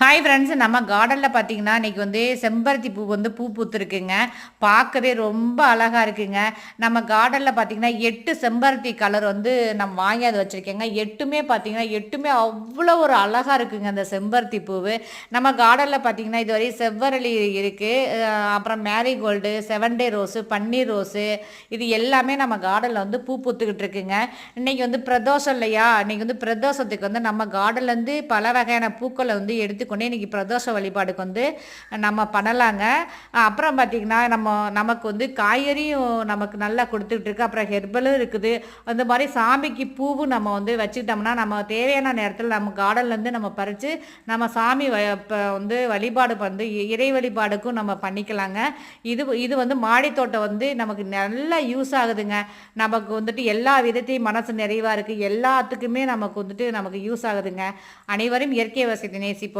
Hi friends நம்ம கார்டனில் பார்த்தீங்கன்னா இன்றைக்கி வந்து செம்பருத்தி பூ வந்து பூ பூத்துருக்குங்க. பார்க்கவே ரொம்ப அழகாக இருக்குங்க. நம்ம கார்டனில் பார்த்தீங்கன்னா எட்டு செம்பருத்தி கலர் வந்து நம்ம வாங்கி அதை வச்சுருக்கேங்க. எட்டுமே பார்த்தீங்கன்னா எட்டுமே அவ்வளோ ஒரு அழகாக இருக்குங்க அந்த செம்பருத்தி பூவு. நம்ம கார்டனில் பார்த்தீங்கன்னா இதுவரை செவ்வரளி இருக்குது அப்புறம் மேரிகோல்டு செவன் டே ரோஸு பன்னீர் ரோஸு இது எல்லாமே நம்ம கார்டனில் வந்து பூ பூத்துக்கிட்டு இருக்குங்க. இன்றைக்கி வந்து பிரதோஷம் இல்லையா? இன்றைக்கி வந்து பிரதோஷத்துக்கு வந்து நம்ம கார்டன்லேருந்து பல வகையான பூக்களை வந்து எடுத்து எடுத்துக்கொண்டு இன்றைக்கி பிரதோஷ வழிபாடுக்கு வந்து நம்ம பண்ணலாங்க. அப்புறம் பார்த்திங்கன்னா நம்ம நமக்கு வந்து காய்கறியும் நமக்கு நல்லா கொடுத்துக்கிட்டு இருக்கு. அப்புறம் ஹெர்பலும் இருக்குது. அந்த மாதிரி சாமிக்கு பூவும் நம்ம வந்து வச்சுக்கிட்டோம்னா நம்ம தேவையான நேரத்தில் நம்ம கார்டன்லேருந்து நம்ம பறித்து நம்ம சாமி வ இப்போ வந்து வழிபாடு வந்து இறை வழிபாடுக்கும் நம்ம பண்ணிக்கலாங்க. இது இது வந்து மாடித்தோட்டம் வந்து நமக்கு நல்லா யூஸ் ஆகுதுங்க. நமக்கு வந்துட்டு எல்லா விதத்தையும் மனசு நிறைவாக இருக்குது எல்லாத்துக்குமே நமக்கு வந்துட்டு நமக்கு யூஸ் ஆகுதுங்க. அனைவரும் இயற்கை வசதி நேசிப்போம்.